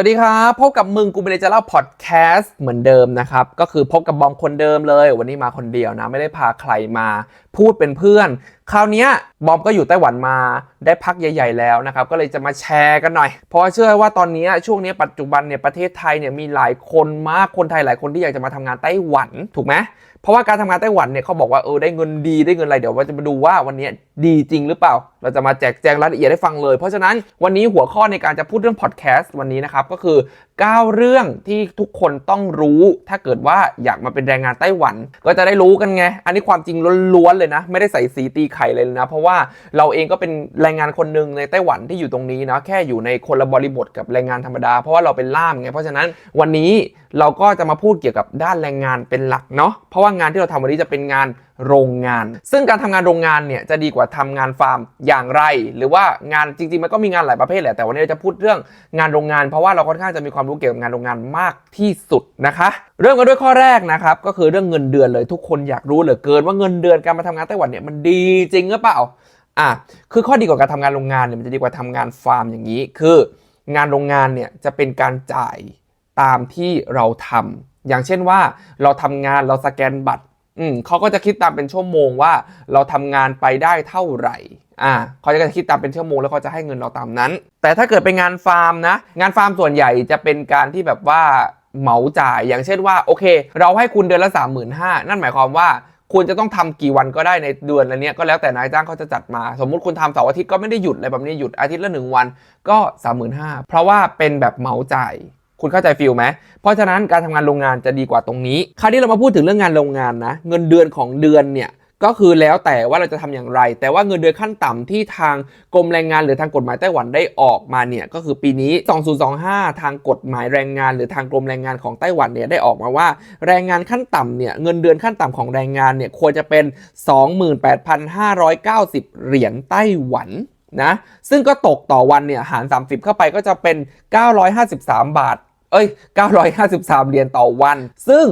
วัสดีครับ พบกับมึงกูไม่ได้จะเล่าพอดแคสต์เหมือนเดิมนะครับ ก็คือพบกับบอมคนเดิมเลย วันนี้มาคนเดียวนะ ไม่ได้พาใครมาพูดเป็นเพื่อน คราวนี้บอมก็อยู่ไต้หวันมาได้พักใหญ่ ๆ แล้วนะครับ ก็เลยจะมาแชร์กันหน่อย เพราะเชื่อว่าตอนนี้ช่วงนี้ปัจจุบันเนี่ยประเทศไทยเนี่ยมีหลายคนมากคนไทยหลายคนที่อยากจะมาทำงานไต้หวันถูกไหม ราะว่าการทำงานไต้หวันเนี่ยเขาบอกว่าเออได้เงินดีได้เงินอะไรเดี๋ยวว่าจะมาดูว่าวันนี้ดีจริงหรือเปล่า เราจะมาแจกแจงรายละเอียดให้ฟังเลย เพราะฉะนั้นวันนี้หัวข้อในการจะพูดเรื่องพอดแคสต์วันนี้นะครับก็คือ 9 เรื่องที่ทุกคนต้องรู้ถ้าเกิดว่าอยากมาเป็นแรงงานไต้หวัน ก็จะได้รู้กันไง อันนี้ความจริงล้วนๆเลยนะ ไม่ได้ใส่สีตีไข่เลยนะ เพราะว่าเราเองก็เป็นแรงงานคนหนึ่งในไต้หวันที่อยู่ตรงนี้นะแค่อยู่ในคนละบริบทกับแรงงานธรรมดา เพราะว่าเราเป็นล่ามไงเพราะฉะนั้นวันนี้เราก็จะมาพูดเกี่ยวกับด้านแรงงานเป็นหลักเนาะเพราะว่างานที่เราทำวันนี้จะเป็นงาน โรงงาน ซึ่งการทำงานโรงงานเนี่ยจะดีกว่าทำงานฟาร์มอย่างไร หรือว่างานจริงๆมันก็มีงานหลายประเภทแหละแต่วันนี้เราจะพูดเรื่องงานโรงงาน เพราะว่าเราค่อนข้างจะมีความรู้เกี่ยวกับงานโรงงานมากที่สุดนะคะ เริ่มกันด้วยข้อแรกนะครับก็คือเรื่องเงินเดือนเลยทุกคนอยากรู้เหลือเกินว่าเงินเดือนการมาทำงานไต้หวันเนี่ยมันดีจริงหรือเปล่าอะคือข้อดีกว่าการทำงานโรงงานเนี่ยมันจะดีกว่าทำงานฟาร์มอย่างนี้ คืองานโรงงานเนี่ยจะเป็นการจ่ายตามที่เราทำอย่างเช่นว่าเราทำงานเราสแกนบัตร อืมเขาก็จะคิดตามเป็นชั่วโมงว่าเราทำงานไปได้เท่าไหร่อ่าเขาจะคิดตามเป็นชั่วโมงแล้วเขาจะให้เงินเราตามนั้น แต่ถ้าเกิดเป็นงานฟาร์มนะ งานฟาร์มส่วนใหญ่จะเป็นการที่แบบว่าเหมาจ่ายอย่างเช่นว่าโอเค เราให้คุณเดือนละ 3 5 0 0 0นั่นหมายความว่าคุณจะต้องทำกี่วันก็ได้ในเดือนละเนี้ยก็แล้วแต่นายจ้างเขาจะจัดมา สมมุติคุณทำเสาร์อาทิตย์ก็ไม่ได้หยุดอะไรแบบนี้หยุดอาทิตย์ละหนึ่งวันก็ 35,000เพราะว่าเป็นแบบเหมาจ่าย คุณเข้าใจฟิลไหม เพราะฉะนั้นการทำงานโรงงานจะดีกว่าตรงนี้ คราวนี้เรามาพูดถึงเรื่องงานโรงงานนะ เงินเดือนของเดือนเนี่ยก็คือแล้วแต่ว่าเราจะทำอย่างไร แต่ว่าเงินเดือนขั้นต่ำที่ทางกรมแรงงานหรือทางกฎหมายไต้หวันได้ออกมาเนี่ยก็คือปีนี้ 2025 ทางกฎหมายแรงงาน หรือทางกรมแรงงานของไต้หวันเนี่ยได้ออกมาว่า แรงงานขั้นต่ำเนี่ยเงินเดือนขั้นต่ำของแรงงานเนี่ยควรจะเป็น 28,590 เหรียญไต้หวันนะซึ่งก็ตกต่อวันเนี่ยหาร 30 เข้าไปก็จะเป็น 953 บาท เอ้ย 953 เหรียญต่อวัน ซึ่ง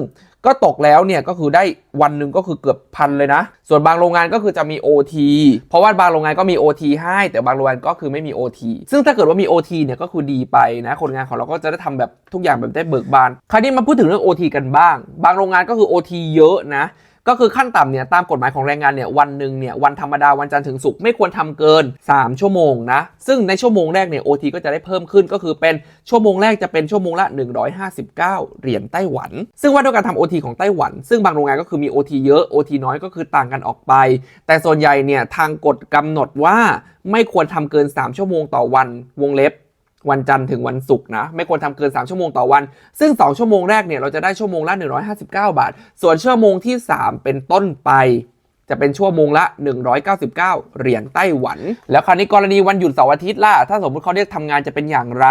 ก็ตกแล้วเนี่ยก็คือได้วันหนึ่งก็คือเกือบพันเลยนะ ส่วนบางโรงงานก็คือจะมี OT เพราะว่าบางโรงงานก็มี OT ให้ แต่บางโรงงานก็คือไม่มี OT ซึ่งถ้าเกิดว่ามี OT เนี่ยก็คือดีไปนะ คนงานของเราก็จะได้ทำแบบทุกอย่างแบบได้เบิกบาน คราวนี้มาพูดถึงเรื่อง OT กันบ้าง บางโรงงานก็คือ OT เยอะนะ ก็คือขั้นต่ำเนี่ยตามกฎหมายของแรงงานเนี่ยวันหนึ่งเนี่ยวันธรรมดาวันจันทร์ถึงศุกร์ไม่ควรทำเกิน 3 ชั่วโมงนะ ซึ่งในชั่วโมงแรกเนี่ย OT ก็จะได้เพิ่มขึ้นก็คือเป็นชั่วโมงแรกจะเป็นชั่วโมงละ 159 เหรียญไต้หวัน ซึ่งว่าด้วยการทำ OT ของไต้หวัน ซึ่งบางโรงงานก็คือมี OT เยอะ OT น้อยก็คือต่างกันออกไป แต่ส่วนใหญ่เนี่ยทางกฎกำหนดว่าไม่ควรทำเกิน 3 ชั่วโมงต่อวันวงเล็บ วันจันทร์ถึงวันศุกร์นะ ไม่ควรทำเกิน 3 ชั่วโมงต่อวัน ซึ่ง 2 ชั่วโมงแรกเนี่ยเราจะได้ชั่วโมงละ 159 บาท ส่วนชั่วโมงที่ 3 เป็นต้นไป จะเป็นชั่วโมงละ 199 เหรียญไต้หวัน แล้วคราวนี้กรณีวันหยุดเสาร์อาทิตย์ล่ะ ถ้าสมมติเขาเรียกทำงานจะเป็นอย่างไร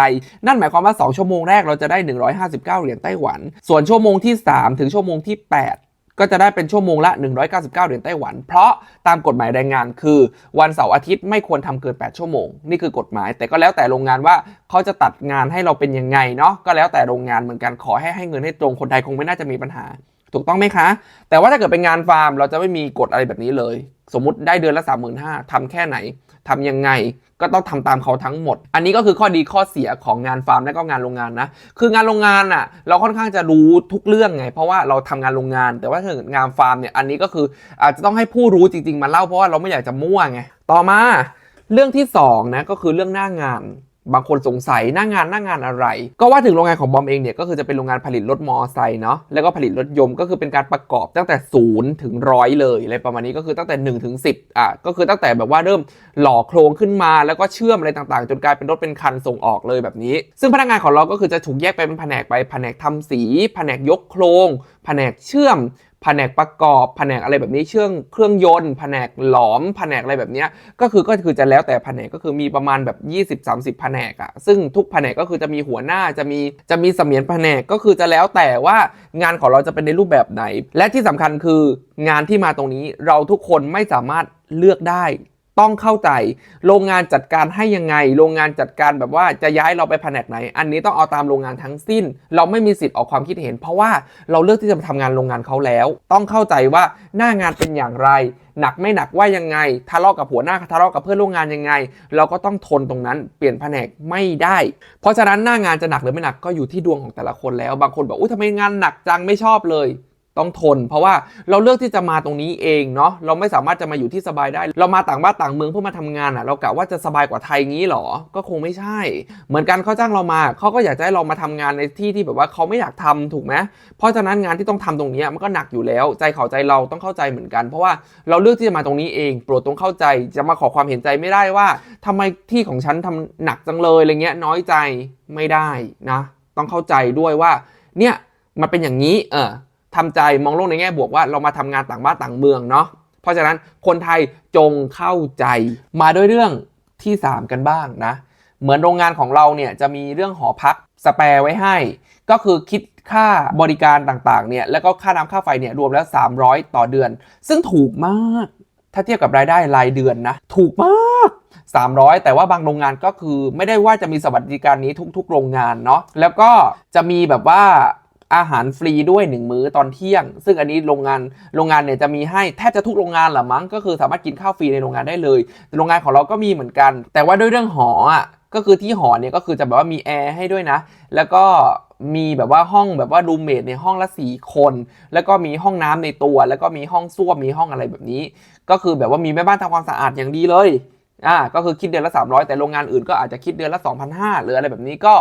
นั่นหมายความว่า 2 ชั่วโมงแรกเราจะได้ 159 เหรียญไต้หวัน ส่วนชั่วโมงที่ 3 ถึงชั่วโมงที่ 8 ก็จะได้เป็นชั่วโมงละ 199 เหรียญไต้หวัน เพราะตามกฎหมายแรงงานคือวันเสาร์อาทิตย์ไม่ควรทำเกิน 8 ชั่วโมง นี่คือกฎหมาย แต่ก็แล้วแต่โรงงานว่าเขาจะตัดงานให้เราเป็นยังไงเนาะก็แล้วแต่โรงงานเหมือนกันขอให้ให้เงินให้ตรงคนไทยคงไม่น่าจะมีปัญหา ถูกต้องไหมคะ แต่ว่าถ้าเกิดเป็นงานฟาร์ม เราจะไม่มีกฎอะไรแบบนี้เลย สมมติได้เดือนละ 35,000ทำแค่ไหน ทำยังไงก็ต้องทำตามเขาทั้งหมด อันนี้ก็คือข้อดีข้อเสียของงานฟาร์มและก็งานโรงงานนะ คืองานโรงงานอะ เราค่อนข้างจะรู้ทุกเรื่องไง เพราะว่าเราทำงานโรงงาน แต่ว่าถ้าเกิดงานฟาร์มเนี่ย อันนี้ก็คืออาจจะต้องให้ผู้รู้จริง ๆ มาเล่าเพราะว่าเราไม่อยากจะมั่วไง ต่อมาเรื่องที่สองนะก็คือเรื่องหน้างาน บางคนสงสัยหน้างานหน้างานอะไร ก็ว่าถึงโรงงานของบอมเองเนี่ยก็คือจะเป็นโรงงานผลิตรถมอไซค์เนาะแล้วก็ผลิตรถยนต์ก็คือเป็นการประกอบตั้งแต่ศูนย์ถึงร้อยเลยอะไรประมาณนี้ก็คือตั้งแต่1นถึงสิอะก็คือตั้งแต่แบบว่าเริ่มหล่อโครงขึ้นมาแล้วก็เชื่อมอะไรต่างๆ จนกลายเป็นรถเป็นคันส่งออกเลยแบบนี้ ซึ่งพนักงานของเราก็คือจะถูกแยกไปเป็นแผนกไปแผนกทำสี แผนกยกโครง แผนกเชื่อม ผนกประกอบแผนกอะไรแบบนี้เชื่องเครื่องยนต์แผนกหลอมแผนกอะไรแบบนี้ก็คือก็คือจะแล้วแต่แผนกก็คือมีประมาณแบบ 20-30 แผนกอะซึ่งทุกแผนกก็คือจะมีหัวหน้าจะมีจะมีเสมียนแผนกก็คือจะแล้วแต่ว่างานของเราจะเป็นในรูปแบบไหน และที่สำคัญคืองานที่มาตรงนี้เราทุกคนไม่สามารถเลือกได้ ต้องเข้าใจ โรงงานจัดการให้ยังไง โรงงานจัดการแบบว่าจะย้ายเราไปแผนกไหน อันนี้ต้องเอาตามโรงงานทั้งสิ้น เราไม่มีสิทธิ์ออกความคิดเห็น เพราะว่าเราเลือกที่จะมาทำงานโรงงานเขาแล้ว ต้องเข้าใจว่าหน้างานเป็นอย่างไร หนักไม่หนักว่ายังไงทะเลาะกับหัวหน้าทะเลาะกับเพื่อนร่วมงานยังไง เราก็ต้องทนตรงนั้น เปลี่ยนแผนกไม่ได้ เพราะฉะนั้นหน้างานจะหนักหรือไม่หนักก็อยู่ที่ดวงของแต่ละคนแล้ว บางคนบอกอุ้ยทำไมงานหนักจังไม่ชอบเลย ต้องทน เพราะว่าเราเลือกที่จะมาตรงนี้เองเนาะเราไม่สามารถจะมาอยู่ที่สบายได้ เรามาต่างบ้านต่างเมืองเพื่อมาทำงานอะ เรากะว่าจะสบายกว่าไทยงี้หรอ ก็คงไม่ใช่ เหมือนกันเขาจ้างเรามาเขาก็อยากจะให้เรามาทำงานในที่ที่แบบว่าเขาไม่อยากทำถูกไหมเพราะฉะนั้นงานที่ต้องทำตรงนี้มันก็หนักอยู่แล้ว ใจเขาใจเราต้องเข้าใจเหมือนกัน เพราะว่าเราเลือกที่จะมาตรงนี้เองโปรดตรงเข้าใจจะมาขอความเห็นใจไม่ได้ว่าทำไมที่ของฉันทำหนักจังเลยอะไรเงี้ยน้อยใจไม่ได้นะ ต้องเข้าใจด้วยว่าเนี่ยมันเป็นอย่างนี้เออ ทำใจมองโลกในแง่บวกว่าเรามาทำงานต่างบ้านต่างเมืองเนาะเพราะฉะนั้นคนไทยจงเข้าใจมาด้วยเรื่องที่ 3 กันบ้างนะ เหมือนโรงงานของเราเนี่ยจะมีเรื่องหอพักสแปร์ไว้ให้ ก็คือคิดค่าบริการต่างๆเนี่ยแล้วก็ค่าน้ำค่าไฟเนี่ยรวมแล้ว 300 ต่อเดือน ซึ่งถูกมาก ถ้าเทียบกับรายได้รายเดือนนะ ถูกมาก 300 แต่ว่าบางโรงงานก็คือไม่ได้ว่าจะมีสวัสดิการนี้ทุก ๆ โรงงานเนาะแล้วก็จะมีแบบว่า อาหารฟรีด้วย 1 มื้อตอนเที่ยง ซึ่งอันนี้โรงงานโรงงานเนี่ยจะมีให้แทบจะทุกโรงงานหละมั้งก็คือสามารถกินข้าวฟรีในโรงงานได้เลย โรงงานของเราก็มีเหมือนกัน แต่ว่าด้วยเรื่องหออะก็คือที่หอเนี่ยก็คือจะแบบว่ามีแอร์ให้ด้วยนะ แล้วก็มีแบบว่าห้องแบบว่ารูมเมทในยห้องละสี่คน แล้วก็มีห้องน้ำในตัว แล้วก็มีห้องส้วมมีห้องอะไรแบบนี้ ก็คือแบบว่ามีแม่บ้านทำความสะอาดอย่างดีเลยอ่าก็คือคิดเดือนละ 300 แต่โรงงานอื่นก็อาจจะคิดเดือนละ 2,500หรืออะไรแบบนี้ก็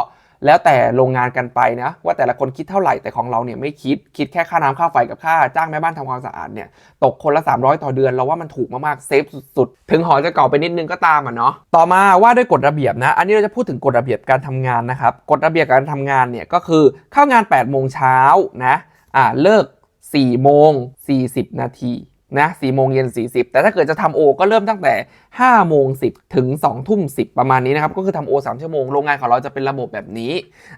แล้วแต่โรงงานกันไปนะว่าแต่ละคนคิดเท่าไหร่แต่ของเราเนี่ยไม่คิดคิดแค่ค่าน้ำค่าไฟกับค่าจ้างแม่บ้านทำความสะอาดเนี่ยตกคนละ 300 ต่อเดือนเราว่ามันถูกมากๆเซฟสุดๆ ถึงหอจะเก่าไปนิดนึงก็ตามอะเนาะต่อมาว่าด้วยกฎระเบียบนะ อันนี้เราจะพูดถึงกฎระเบียบการทำงานนะครับกฎระเบียบการทำงานเนี่ยก็คือเข้างาน8โมงเช้านะอ่าเลิก4โมง40 นาที นะสี่โมงเย็นสี่สิบแต่ถ้าเกิดจะทำโอก็เริ่มตั้งแต่ห้าโมงสิบถึงสองทุ่มสิบประมาณนี้นะครับ ก็คือทำโอสามชั่วโมง โรงงานของเราจะเป็นระบบแบบนี้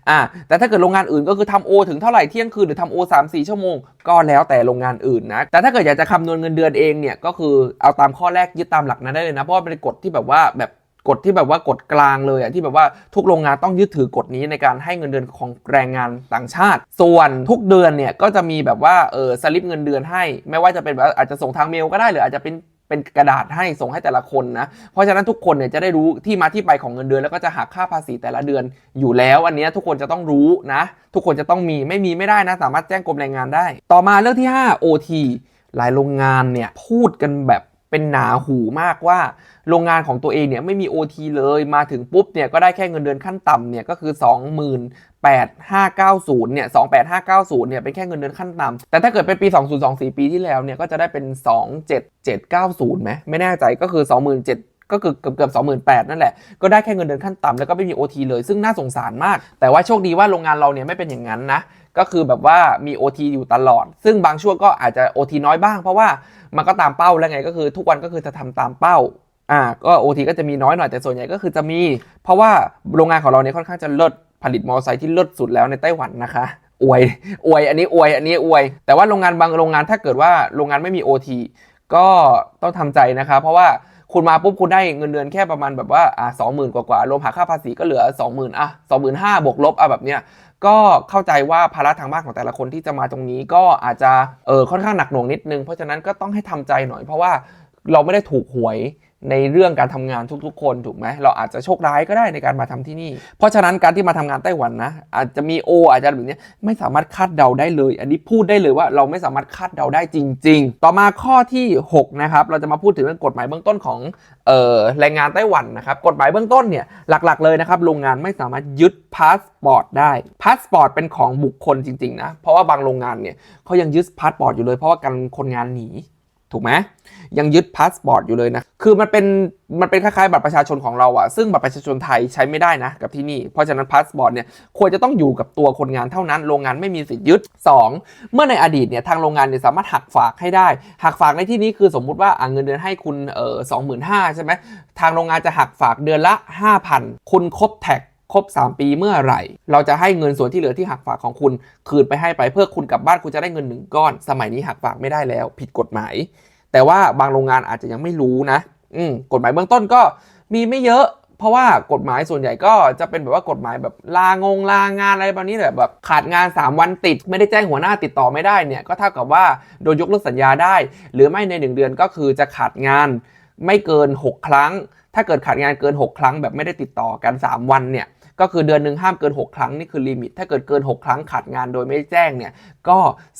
อ่าแต่ถ้าเกิดโรงงานอื่นก็คือทำโอถึงเท่าไหร่เที่ยงคืนหรือทำโอสามสี่ชั่วโมง ก็แล้วแต่โรงงานอื่นนะ แต่ถ้าเกิดอยากจะคำนวณเงินเดือนเองเนี่ยก็คือเอาตามข้อแรกยึดตามหลักนั้นได้เลยนะ เพราะว่าเป็นกฎที่แบบว่าแบบ กฎที่แบบว่ากฎกลางเลยอะที่แบบว่าทุกโรงงานต้องยึดถือกฎนี้ในการให้เงินเดือนของแรงงานต่างชาติ ส่วนทุกเดือนเนี่ยก็จะมีแบบว่าเออสลิปเงินเดือนให้ ไม่ว่าจะเป็นแบบอาจจะส่งทางเมลก็ได้หรืออาจจะเป็นเป็นกระดาษให้ส่งให้แต่ละคนนะ เพราะฉะนั้นทุกคนเนี่ยจะได้รู้ที่มาที่ไปของเงินเดือน แล้วก็จะหักค่าภาษีแต่ละเดือนอยู่แล้ว อันนี้ทุกคนจะต้องรู้นะ ทุกคนจะต้องมีไม่มีไม่ได้นะ สามารถแจ้งกรมแรงงานได้ ต่อมาเรื่องที่ 5 OT หลายโรงงานเนี่ยพูดกันแบบ เป็นหนาหูมากว่า โรงงานของตัวเองเนี่ยไม่มี OT เลยมาถึงปุ๊บเนี่ยก็ได้แค่เงินเดือนขั้นต่ำเนี่ยก็คือ 28,590เนี่ย28590เนี่ยเป็นแค่เงินเดือนขั้นต่ำแต่ถ้าเกิดเป็นปี 2024 ปีที่แล้วเนี่ยก็จะได้เป็น 27790ไหมไม่แน่ใจก็คือ 27,000ก็คือเกือบเกือบสองหมื่นแปดนั่นแหละ ก็ได้แค่เงินเดือนขั้นต่ำแล้วก็ไม่มี OT เลย ซึ่งน่าสงสารมาก แต่ว่าโชคดีว่าโรงงานเราเนี่ยไม่เป็นอย่างนั้นนะ ก็คือแบบว่ามี OT อยู่ตลอด ซึ่งบางช่วงก็อาจจะ OT น้อยบ้าง เพราะว่ามันก็ตามเป้าแล้วไงก็คือทุกวันก็คือจะทำตามเป้าอ่าก็ OT ก็จะมีน้อยหน่อยแต่ส่วนใหญ่ก็คือจะมี เพราะว่าโรงงานของเราเนี่ยค่อนข้างจะเลิศผลิตมอเตอร์ไซค์ที่เลิศสุดแล้วในไต้หวันนะคะอวยอวยอันนี้อวยอันนี้อวย แต่ว่าโรงงานบางโรงงานถ้าเกิดว่าโรงงานไม่มี OT ก็ต้องทำใจนะคะเพราะว่า คุณมาปุ๊บคุณได้เงินเดือนแค่ประมาณแบบว่าอ่าสองหมื่นกว่าๆรวมหักค่าภาษีก็เหลือ 20,000อะสองหมื่นห้าบวกลบอะแบบเนี้ยก็เข้าใจว่าภาระทางบ้านของแต่ละคนที่จะมาตรงนี้ก็อาจจะเออค่อนข้างหนักหน่วงนิดนึง เพราะฉะนั้นก็ต้องให้ทำใจหน่อยเพราะว่าเราไม่ได้ถูกหวย ในเรื่องการทำงานทุกๆ คนถูกไหมเราอาจจะโชคร้ายก็ได้ในการมาทำที่นี่ เพราะฉะนั้นการที่มาทำงานไต้หวันนะ อาจจะมีโออาจจะแบบนี้ไม่สามารถคาดเดาได้เลย อันนี้พูดได้เลยว่าเราไม่สามารถคาดเดาได้จริง ๆ ต่อมาข้อที่ 6 นะครับ เราจะมาพูดถึงเรื่องกฎหมายเบื้องต้นของเอ่อแรงงานไต้หวันนะครับกฎหมายเบื้องต้นเนี่ยหลักๆเลยนะครับโรงงานไม่สามารถยึดพาสปอร์ตได้พาสปอร์ตเป็นของบุคคลจริงๆนะเพราะว่าบางโรงงานเนี่ยเขายังยึดพาสปอร์ตอยู่เลยเพราะว่าการคนงานหนี ถูกไหมยังยึดพาสปอร์ตอยู่เลยนะ คือมันเป็นมันเป็นคล้ายๆบัตรประชาชนของเราอะซึ่งบัตรประชาชนไทยใช้ไม่ได้นะกับที่นี่ เพราะฉะนั้นพาสปอร์ตเนี่ยควรจะต้องอยู่กับตัวคนงานเท่านั้น โรงงานไม่มีสิทธิ์ยึด 2 เมื่อในอดีตเนี่ยทางโรงงานเนี่ยสามารถหักฝากให้ได้ หักฝากในที่นี้คือสมมุติว่าอะเงินเดือนให้คุณเอ่อสองหมื่นห้าใช่ไหมทางโรงงานจะหักฝากเดือนละ 5,000 คุณครบแท็ก ครบ 3 ปีเมื่อไหร่ เราจะให้เงินส่วนที่เหลือที่หักฝากของคุณ คืนไปให้ไปเพื่อคุณกลับบ้านคุณจะได้เงินหนึ่งก้อน สมัยนี้หักฝากไม่ได้แล้ว ผิดกฎหมาย แต่ว่าบางโรงงานอาจจะยังไม่รู้นะอืมกฎหมายเบื้องต้นก็มีไม่เยอะ เพราะว่ากฎหมายส่วนใหญ่ก็จะเป็นแบบว่ากฎหมายแบบลางงลางานอะไรแบบนี้แหละแบบขาดงาน 3 วันติด ไม่ได้แจ้งหัวหน้าติดต่อไม่ได้เนี่ยก็เท่ากับว่าโดนยกเลิกสัญญาได้ หรือไม่ใน 1 เดือนก็คือจะขาดงานไม่เกิน 6 ครั้ง ถ้าเกิดขาดงานเกิน 6 ครั้งแบบไม่ได้ติดต่อกัน 3 วันเนี่ย ก็คือเดือนหนึ่งห้ามเกิน 6 ครั้งนี่คือลิมิต ถ้าเกิดเกิน 6 ครั้งขาดงานโดยไม่แจ้งเนี่ยก็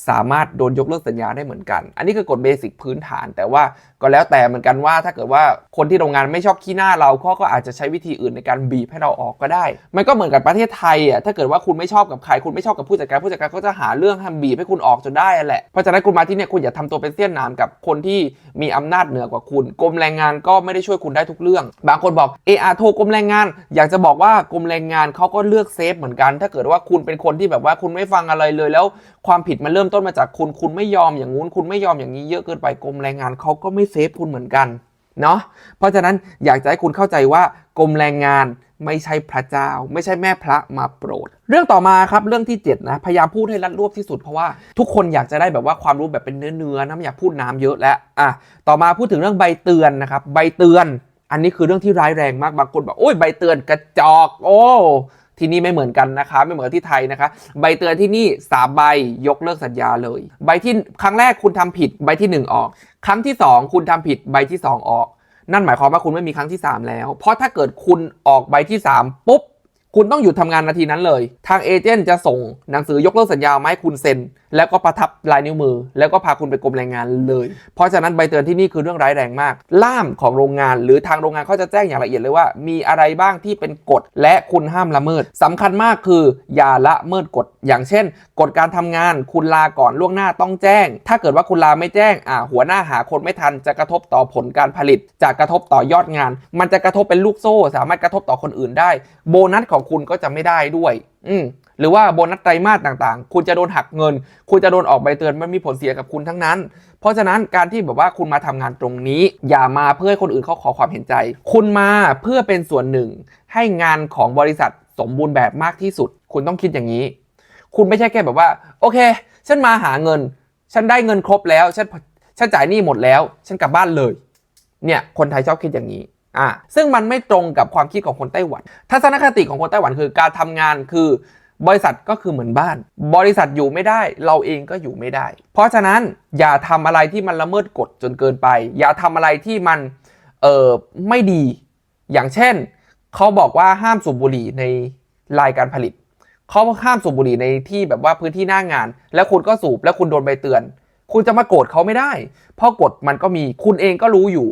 สามารถโดนยกเลิกสัญญาได้เหมือนกัน อันนี้คือกฎเบสิกพื้นฐาน แต่ว่าก็แล้วแต่เหมือนกันว่าถ้าเกิดว่าคนที่โรงงานไม่ชอบขี้หน้าเราเขาก็อาจจะใช้วิธีอื่นในการบีบให้เราออกก็ได้ มันก็เหมือนกับประเทศไทยอะถ้าเกิดว่าคุณไม่ชอบกับใครคุณไม่ชอบกับผู้จัดการผู้จัดการเขาจะหาเรื่องทำบีบให้คุณออกจนได้แหละเพราะฉะนั้นคุณมาที่เนี่ยคุณอย่าทำตัวเป็นเสี้ยนหนามกับคนที่มีอำนาจเหนือกว่าคุณกรมแรงงานก็ไม่ได้ช่วยคุณได้ทุกเรื่อง บางคนบอกเออโทรกรมแรงงาน อยากจะบอกว่ากรมแรงงานเขาก็เลือกเซฟเหมือนกัน ถ้าเกิดว่าคุณเป็นคนที่แบบว่าคุณไม่ฟังอะไรเลย แล้วความผิดมันเริ่มต้นมาจากคุณคุณไม่ยอมอย่างงู้นคุณไม่ยอมอย่างนี้เยอะเกินไปกรมแรงงานเขาก็ไม่เซฟคุณเหมือนกันเนาะเพราะฉะนั้นอยากจะให้คุณเข้าใจว่ากรมแรงงานไม่ใช่พระเจ้า ไม่ใช่แม่พระมาโปรด เรื่องต่อมาครับเรื่องที่ 7 นะ พยายามพูดให้รัดรวบที่สุดเพราะว่าทุกคนอยากจะได้แบบว่าความรู้แบบเป็นเนื้อเนื้อนะไม่อยากพูดน้ำเยอะแล้วอะต่อมาพูดถึงเรื่องใบเตือนนะครับ ใบเตือน อันนี้คือเรื่องที่ร้ายแรงมากบางคนบอกโอ้ยใบเตือนกระจอก โอ้ที่นี่ไม่เหมือนกันนะคะ ไม่เหมือนที่ไทยนะคะ ใบเตือนที่นี่สามใบยกเลิกสัญญาเลย ใบที่ครั้งแรกคุณทำผิดใบที่ 1 ออก ครั้งที่ 2 คุณทำผิดใบที่ 2 ออก นั่นหมายความว่าคุณไม่มีครั้งที่ 3 แล้ว เพราะถ้าเกิดคุณออกใบที่ 3 ปุ๊บ คุณต้องหยุดทำงานนาทีนั้นเลย ทางเอเจนต์จะส่งหนังสือยกเลิกสัญญาไม้คุณเซ็น แล้วก็ประทับลายนิ้วมือ แล้วก็พาคุณไปกรมแรงงานเลย เพราะฉะนั้นใบเตือนที่นี่คือเรื่องร้ายแรงมาก ล่ามของโรงงาน หรือทางโรงงานเขาจะแจ้งอย่างละเอียดเลยว่า มีอะไรบ้างที่เป็นกฎและคุณห้ามละเมิดสำคัญมากคืออย่าละเมิดกฎ อย่างเช่น กฎการทำงาน คุณลาก่อนล่วงหน้าต้องแจ้ง ถ้าเกิดว่าคุณลาไม่แจ้งอ่าหัวหน้าหาคนไม่ทันจะกระทบต่อผลการผลิต จะกระทบต่อยอดงาน มันจะกระทบเป็นลูกโซ่ สามารถกระทบต่อคนอื่นได้ โบนัสของคุณก็จะไม่ได้ด้วย อืมหรือว่าโบนัสไตรมาสต่างๆ คุณจะโดนหักเงิน คุณจะโดนออกใบเตือนมันมีผลเสียกับคุณทั้งนั้น เพราะฉะนั้นการที่แบบว่าคุณมาทำงานตรงนี้ อย่ามาเพื่อให้คนอื่นเขาขอความเห็นใจ คุณมาเพื่อเป็นส่วนหนึ่ง ให้งานของบริษัทสมบูรณ์แบบมากที่สุด คุณต้องคิดอย่างนี้ คุณไม่ใช่แค่แบบว่า โอเค ฉันมาหาเงิน ฉันได้เงินครบแล้ว ฉันฉันจ่ายหนี้หมดแล้ว ฉันกลับบ้านเลย เนี่ย คนไทยชอบคิดอย่างนี้ อ่าซึ่งมันไม่ตรงกับความคิดของคนไต้หวัน ทัศนคติของคนไต้หวันคือการทำงานคือบริษัทก็คือเหมือนบ้าน บริษัทอยู่ไม่ได้ เราเองก็อยู่ไม่ได้ เพราะฉะนั้นอย่าทำอะไรที่มันละเมิดกฎจนเกินไป อย่าทำอะไรที่มันเออไม่ดี อย่างเช่นเขาบอกว่าห้ามสูบบุหรี่ในรายการผลิตเขาห้ามสูบบุหรี่ในที่แบบว่าพื้นที่หน้างาน แล้วคุณก็สูบแล้วคุณโดนใบเตือน คุณจะมาโกรธเขาไม่ได้ เพราะกฎมันก็มีคุณเองก็รู้อยู่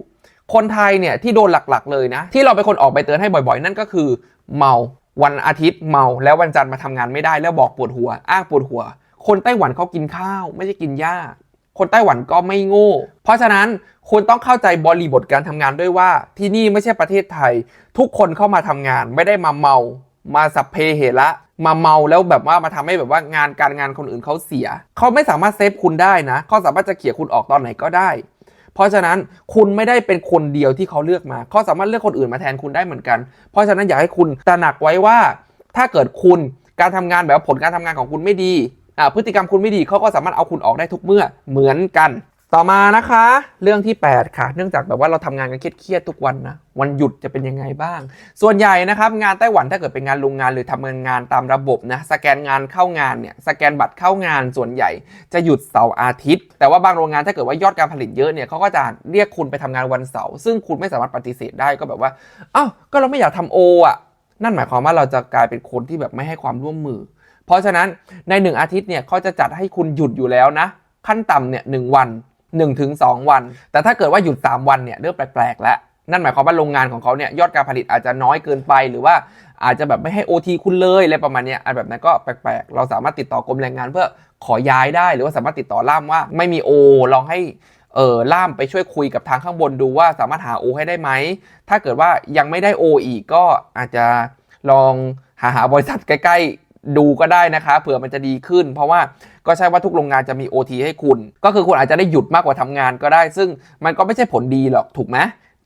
คนไทยเนี่ยที่โดนหลักๆ เลยนะ ที่เราเป็นคนออกใบเตือนให้บ่อยๆ นั่นก็คือเมาวันอาทิตย์เมาแล้ววันจันทร์มาทำงานไม่ได้แล้วบอกปวดหัว อ้างปวดหัว คนไต้หวันเขากินข้าว ไม่ใช่กินหญ้า คนไต้หวันก็ไม่โง่ เพราะฉะนั้นคุณต้องเข้าใจบริบทการทำงานด้วยว่า ที่นี่ไม่ใช่ประเทศไทย ทุกคนเข้ามาทำงานไม่ได้มาเมา มาสัพเพเหระมาเมาแล้วแบบว่ามาทำให้แบบว่างานการงานคนอื่นเขาเสีย เขาไม่สามารถเซฟคุณได้นะเขาสามารถจะเขี่ยคุณออกตอนไหนก็ได้ เพราะฉะนั้นคุณไม่ได้เป็นคนเดียวที่เขาเลือกมาเขาสามารถเลือกคนอื่นมาแทนคุณได้เหมือนกัน เพราะฉะนั้นอยากให้คุณตระหนักไว้ว่า ถ้าเกิดคุณการทำงานแบบว่าผลการทำงานของคุณไม่ดีพฤติกรรมคุณไม่ดีเขาก็สามารถเอาคุณออกได้ทุกเมื่อเหมือนกัน ต่อมานะคะ เรื่องที่ 8 ค่ะ เนื่องจากแบบว่าเราทำงานกันเครียดๆทุกวันนะวันหยุดจะเป็นยังไงบ้าง ส่วนใหญ่นะครับงานไต้หวันถ้าเกิดเป็นงานโรงงานหรือทำงานตามระบบนะสแกนงานเข้างานเนี่ยสแกนบัตรเข้างานส่วนใหญ่จะหยุดเสาร์อาทิตย์ แต่ว่าบางโรงงานถ้าเกิดว่ายอดการผลิตเยอะเนี่ยเขาก็จะเรียกคุณไปทำงานวันเสาร์ซึ่งคุณไม่สามารถปฏิเสธได้ก็แบบว่าอ้าวก็เราไม่อยากทำโออะนั่นหมายความว่าเราจะกลายเป็นคนที่แบบไม่ให้ความร่วมมือ เพราะฉะนั้นใน 1 อาทิตย์เนี่ยเขาจะจัดให้คุณหยุดอยู่แล้วนะ ขั้นต่ำเนี่ยหวัน 1ถึง2วัน แต่ถ้าเกิดว่าหยุด 3 วันเนี่ยเริ่มแปลกๆแล้วนั่นหมายความว่าโรงงานของเขาเนี่ยยอดการผลิตอาจจะน้อยเกินไป หรือว่าอาจจะแบบไม่ให้ OT คุณเลยอะไรประมาณนี้ยอันแบบนั้นก็แปลกๆ เราสามารถติดต่อกรมแรงงานเพื่อขอย้ายได้ หรือว่าสามารถติดต่อล่ามว่าไม่มีโอลองให้เออล่ามไปช่วยคุยกับทางข้างบนดูว่าสามารถหาโอให้ได้ไหม ถ้าเกิดว่ายังไม่ได้โออีกก็อาจจะลองหาหาบริษัทใกล้ๆ ดูก็ได้นะคะ เผื่อมันจะดีขึ้น เพราะว่าก็ใช่ว่าทุกโรงงานจะมี OT ให้คุณ ก็คือคุณอาจจะได้หยุดมากกว่าทำงานก็ได้ ซึ่งมันก็ไม่ใช่ผลดีหรอกถูกไหม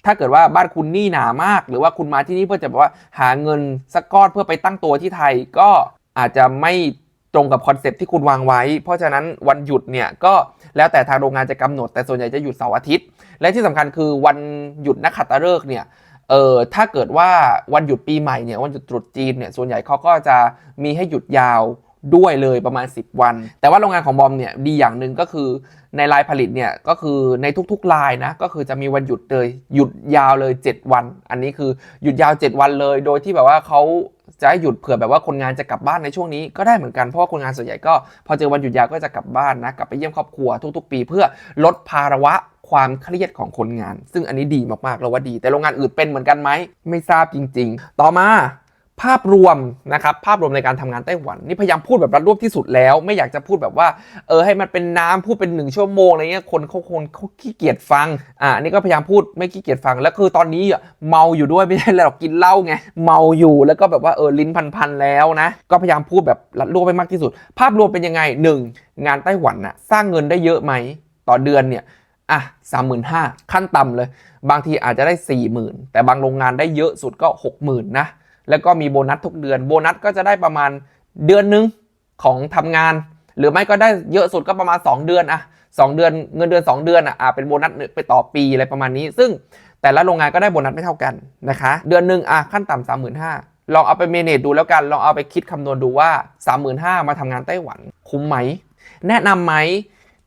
ถ้าเกิดว่าบ้านคุณหนี้หนามาก หรือว่าคุณมาที่นี่เพื่อจะแบบว่าหาเงินสักก้อนเพื่อไปตั้งตัวที่ไทย ก็อาจจะไม่ตรงกับคอนเซปที่คุณวางไว้ เพราะฉะนั้นวันหยุดเนี่ยก็แล้วแต่ทางโรงงานจะกำหนด แต่ส่วนใหญ่จะหยุดเสาร์อาทิตย์ และที่สำคัญคือวันหยุดนักขัตฤกษ์เนี่ย เออถ้าเกิดว่าวันหยุดปีใหม่เนี่ยวันหยุดตรุษจีนเนี่ยส่วนใหญ่เขาก็จะมีให้หยุดยาวด้วยเลยประมาณ 10 วัน แต่ว่าโรงงานของบอมเนี่ยดีอย่างหนึ่งก็คือในลายผลิตเนี่ยก็คือในทุกๆลายนะก็คือจะมีวันหยุดเลยหยุดยาวเลย 7 วัน อันนี้คือหยุดยาว 7 วันเลย โดยที่แบบว่าเขาจะให้หยุดเผื่อแบบว่าคนงานจะกลับบ้านในช่วงนี้ก็ได้เหมือนกันเพราะว่าคนงานส่วนใหญ่ก็พอเจอวันหยุดยาวก็จะกลับบ้านนะกลับไปเยี่ยมครอบครัวทุก ๆ ปี เพื่อลดภาระ ความเครียดของคนงาน ซึ่งอันนี้ดีมากๆเราว่าดี แต่โรงงานอื่นเป็นเหมือนกันไหมไม่ทราบจริง ๆ ต่อมาภาพรวมนะครับภาพรวมในการทำงานไต้หวันนี่พยายามพูดแบบรัดรวบที่สุดแล้ว ไม่อยากจะพูดแบบว่าเออให้มันเป็นน้ำพูดเป็นหนึ่งชั่วโมงอะไรเงี้ยคนเขาคนเขาขี้เกียจฟังอ่านี่ก็พยายามพูดไม่ขี้เกียจฟังแล้วคือตอนนี้อะเมาอยู่ด้วยไม่ใช่อะไรหรอกกินเหล้าไงเมาอยู่แล้วก็แบบว่าเออลิ้นพันๆแล้วนะก็พยายามพูดแบบรัดรวบไปมากที่สุด ภาพรวมเป็นยังไงหนึ่งงานไต้หวันน่ะสร้างเงินได้เยอะไหมต่อเดือนเนี่ย อะสามหมื่นห้าขั้นต่ำเลย บางทีอาจจะได้สี่หมื่นแต่บางโรงงานได้เยอะสุดก็หกหมื่นนะ แล้วก็มีโบนัสทุกเดือน โบนัสก็จะได้ประมาณเดือนหนึงของทำงาน หรือไม่ก็ได้เยอะสุดก็ประมาณ 2 เดือนอะสองเดือนเงินเดือน 2 เดือนอะอะเป็นโบนัสไปต่อปีอะไรประมาณนี้ ซึ่งแต่ละโรงงานก็ได้โบนัสไม่เท่ากันนะคะ เดือนหนึ่งอะขั้นต่ำสามหมื่นห้าลองเอาไปเมเนจดูแล้วกัน ลองเอาไปคิดคำนวณดูว่า 35,000มาทำงานไต้หวัน คุ้มไหม แนะนำไหม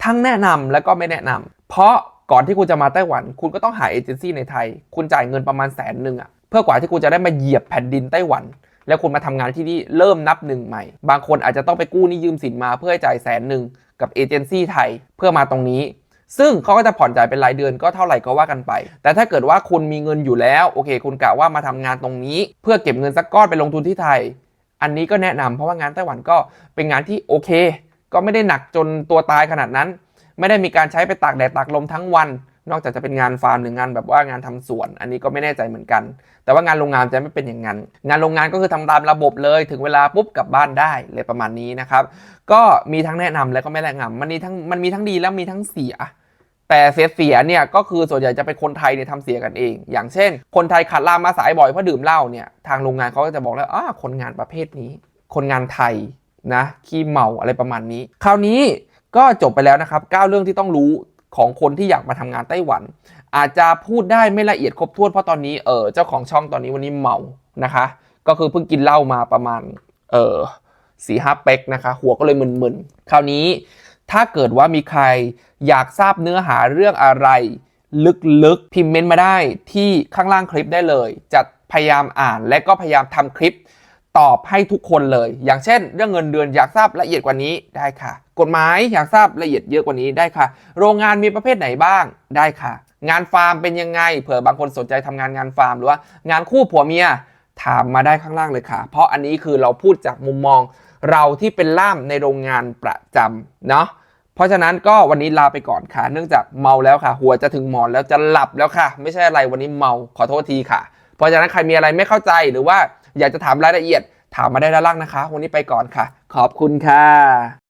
ทั้งแนะนำแล้วก็ไม่แนะนำ เพราะก่อนที่คุณจะมาไต้หวัน คุณก็ต้องหาเอเจนซี่ในไทย คุณจ่ายเงินประมาณแสนหนึ่งอะเพื่อกว่าที่คุณจะได้มาเหยียบแผ่นดินไต้หวัน แล้วคุณมาทำงานที่นี่เริ่มนับหนึ่งใหม่ บางคนอาจจะต้องไปกู้นี้ยืมสินมาเพื่อให้จ่ายแสนหนึ่งกับเอเจนซี่ไทยเพื่อมาตรงนี้ซึ่งเขาก็จะผ่อนจ่ายเป็นรายเดือนก็เท่าไหร่ก็ว่ากันไป แต่ถ้าเกิดว่าคุณมีเงินอยู่แล้ว โอเค คุณกะว่ามาทำงานตรงนี้ เพื่อเก็บเงินสักก้อนไปลงทุนที่ไทย อันนี้ก็แนะนำเพราะว่างานไต้หวันก็เป็นงานที่โอเค ก็ไม่ได้หนักจนตัวตายขนาดนั้น ไม่ได้มีการใช้ไปตากแดดตากลมทั้งวัน นอกจากจะเป็นงานฟาร์มหรืองานแบบว่างานทำสวน อันนี้ก็ไม่แน่ใจเหมือนกัน แต่ว่างานโรงงานจะไม่เป็นอย่างนั้น งานโรงงานก็คือทำตามระบบเลย ถึงเวลาปุ๊บกลับบ้านได้เลยประมาณนี้นะครับ ก็มีทั้งแนะนำและก็ไม่แนะนำมันมีทั้งมันมีทั้งดีแล้วมีทั้งเสียแต่เสียเสียเนี่ยก็คือส่วนใหญ่จะเป็นคนไทยเนี่ยทำเสียกันเอง อย่างเช่น คนไทยขัดลามมาสายบ่อยเพราะดื่มเหล้าเนี่ยทางโรงงานเขาก็จะบอกแล้วอ้าคนงานประเภทนี้ คนงานไทยนะขี้เมาอะไรประมาณนี้ คราวนี้ ก็จบไปแล้วนะครับ 9 เรื่องที่ต้องรู้ของคนที่อยากมาทำงานไต้หวัน อาจจะพูดได้ไม่ละเอียดครบถ้วนเพราะตอนนี้เออเจ้าของช่องตอนนี้วันนี้เมานะคะ ก็คือเพิ่งกินเหล้ามาประมาณเออสี่ห้าเป๊กนะคะ หัวก็เลยมึนๆคราวนี้ถ้าเกิดว่ามีใครอยากทราบเนื้อหาเรื่องอะไร ลึกๆพิมพ์เมนต์มาได้ที่ข้างล่างคลิปได้เลย จะพยายามอ่านและก็พยายามทำคลิป ตอบให้ทุกคนเลย อย่างเช่น เรื่องเงินเดือนอยากทราบละเอียดกว่านี้ได้ค่ะ กฎหมายอยากทราบละเอียดเยอะกว่านี้ได้ค่ะ โรงงานมีประเภทไหนบ้างได้ค่ะ งานฟาร์มเป็นยังไงเผื่อบางคนสนใจทำงานงานฟาร์มหรือว่างานคู่ผัวเมียถามมาได้ข้างล่างเลยค่ะ เพราะอันนี้คือเราพูดจากมุมมองเราที่เป็นล่ามในโรงงานประจำเนาะเพราะฉะนั้นก็วันนี้ลาไปก่อนค่ะ เนื่องจากเมาแล้วค่ะ หัวจะถึงหมอนแล้วจะหลับแล้วค่ะ ไม่ใช่อะไรวันนี้เมาขอโทษทีค่ะ เพราะฉะนั้นใครมีอะไรไม่เข้าใจหรือว่า อยากจะถามรายละเอียดถามมาได้ด้านล่างนะคะ วันนี้ไปก่อนค่ะ ขอบคุณค่ะ